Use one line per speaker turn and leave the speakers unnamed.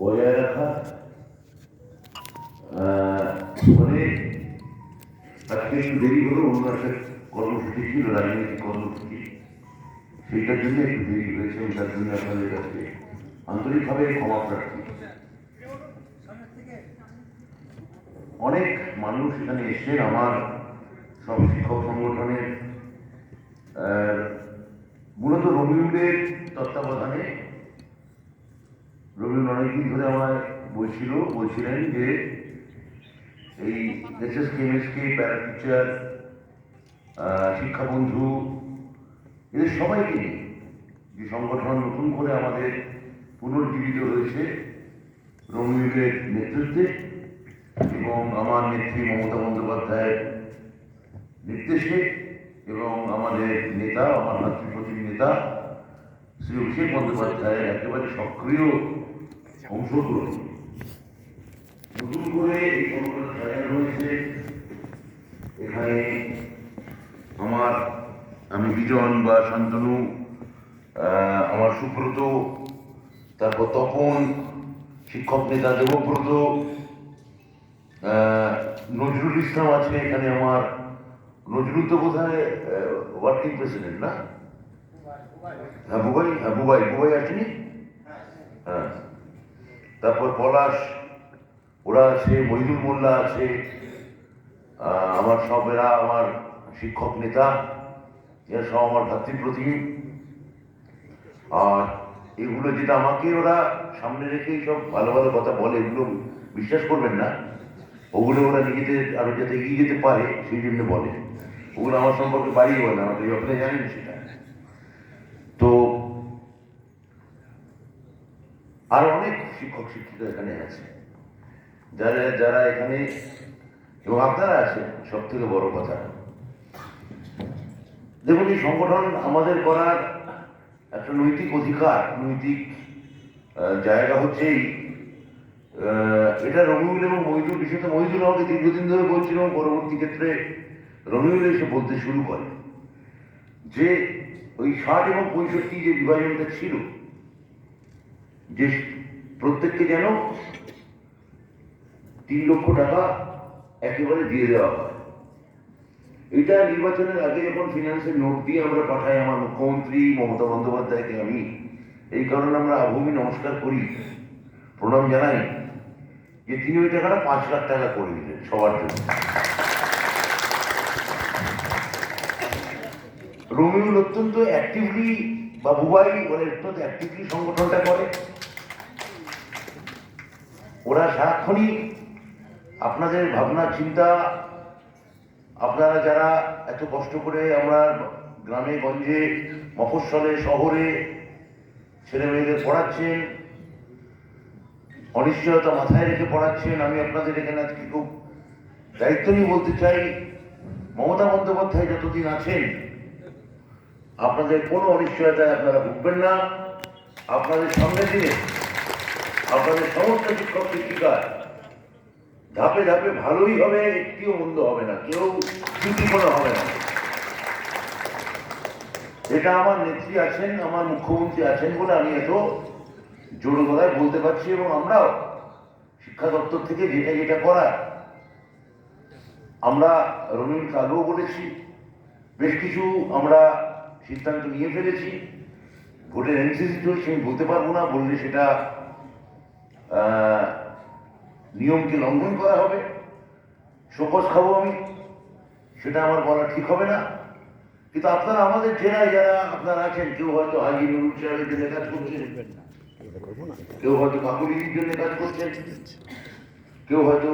বজায় রাখা মানে আজকে একটু দেরি হলো, অন্য একটা কর্মসূচি ছিল, রাজনৈতিক কর্মসূচি। সেইটার জন্য একটু দেরি হয়েছে তার জন্য আপনাদের কাছে আন্তরিকভাবে ক্ষমা প্রার্থী। অনেক মানুষ এখানে এসছেন, আমার সব শিক্ষক সংগঠনের মূলত রবিউলের তত্ত্বাবধানে রবিউল অনেকদিন ধরে আমার বলছিল, বলছিলেন যে এই এসএস কেএমএসকে প্যারা টিচার শিক্ষা বন্ধু এদের সবাইকে নিয়ে যে সংগঠন নতুন করে আমাদের পুনর্জীবিত হয়েছে রবিউলের নেতৃত্বে এবং আমার নেত্রী মমতা বন্দ্যোপাধ্যায়ের নির্দেশে এবং আমাদের নেতা, আমার মাতৃপ্রতিম নেতা শ্রী অভিষেক বন্দ্যোপাধ্যায়ের একেবারে সক্রিয় অংশগ্রহণ নতুন করে এই সাজানো হয়েছে। এখানে আমার, আমি বিজন বা শান্তনু আমার সুব্রত, তারপর তপন, শিক্ষক নেতা দেবব্রত নজরুল ইসলাম আছে এখানে আমার। নজরুল তো বোধ হয় ওয়ার্কিং প্রেসিডেন্ট না? হ্যাঁ বুবাই হ্যাঁ বুবাই বুবাই আসেনি? হ্যাঁ। তারপর পলাশ, ওরা আছে মহিদুল মোল্লা আছে আমার সব এরা, আমার শিক্ষক নেতা, এরা সব আমার ভাতৃপ্রতিম আর এগুলো যেটা আমাকে ওরা সামনে রেখেই সব ভালো ভালো কথা বলে, এগুলো বিশ্বাস করবেন না। ওগুলো ওরা নিজেদের আরও যাতে এগিয়ে যেতে পারে, সেই জন্য বলে। ওগুলো আমার সম্পর্কে বাড়িয়ে বলে, আমাকে আপনি জানেন সেটা। তো, আর অনেক শিক্ষক শিক্ষিকা এখানে আছে। যারা যারা এখানে এবং আপনারা আছেন সব থেকে বড় কথা। দেখুন এই সংগঠন আমাদের করার একটা নৈতিক অধিকার নৈতিক জায়গা হচ্ছে এই, এটা রবিউল এবং মহিদুল বিশেষত মহিদুল আমাকে দীর্ঘদিন ধরে বলছিল এবং পরবর্তী ক্ষেত্রে রবিউল এসে বলতে শুরু করে যে ওই ষাট এবং পঁয়ষট্টি যে বিভাজনটা ছিল যে প্রত্যেককে যেন তিন লক্ষ টাকা একেবারে দিয়ে দেওয়া হয়। এটা নির্বাচনের আগে যখন ফিনান্সের নোট দিয়ে আমরা পাঠাই আমার মুখ্যমন্ত্রী মমতা বন্দ্যোপাধ্যায়কে আমি, এই কারণে আমরা আভূমি নমস্কার করি, প্রণাম জানাই, যে তিনি ওই টাকাটা পাঁচ লাখ টাকা করে দিলেন সবার জন্য। রবিউল অত্যন্ত অ্যাক্টিভলি বা বুবাই ওরা অত্যন্ত অ্যাক্টিভলি সংগঠনটা করে। ওরা সারাক্ষণই আপনাদের ভাবনা, চিন্তা, আপনারা যারা এত কষ্ট করে আমরা গ্রামে, গঞ্জে, মফস্বলে, শহরে ছেলে মেয়েদের পড়াচ্ছেন, অনিশ্চয়তা মাথায় রেখে পড়াচ্ছেন, আমি আপনাদের এখানে আজকে খুব দায়িত্ব নিয়ে বলতে চাই, মমতা বন্দ্যোপাধ্যায় যতদিন আছেন, আপনাদের কোনো অনিশ্চয়তায় আপনারা ভুগবেন না। আপনাদের সামনে দিনে আপনাদের সমস্ত শিক্ষক শিক্ষিকা ধাপে ধাপে ভালোই হবে, একটিও মন্দ হবে না, কেউ ত্রুটিপূর্ণ হবে না। এটা আমার নেত্রী আছেন, আমার মুখ্যমন্ত্রী আছেন বলে আমি এত জোর গলায় বলতে পারছি এবং আমরাও শিক্ষা দপ্তর থেকে যেটা যেটা করার। আমরা রবীন্দ্র আগেও বলেছি, বেশ কিছু আমরা সিদ্ধান্ত নিয়ে ফেলেছি। ভোটের এনসিসি চলছে আমি বলতে পারব না, বললে সেটা নিয়মকে লঙ্ঘন করা হবে। শোকজ খাব আমি, সেটা আমার বলা ঠিক হবে না। কিন্তু আপনারা আমাদের জেলায় যারা আপনারা আছেন, কেউ হয়তো হাজি নুরুল সাহেবের জন্য কাজ করছেন, কেউ হয়তো কাকুরির জন্য কাজ করছেন, কেউ হয়তো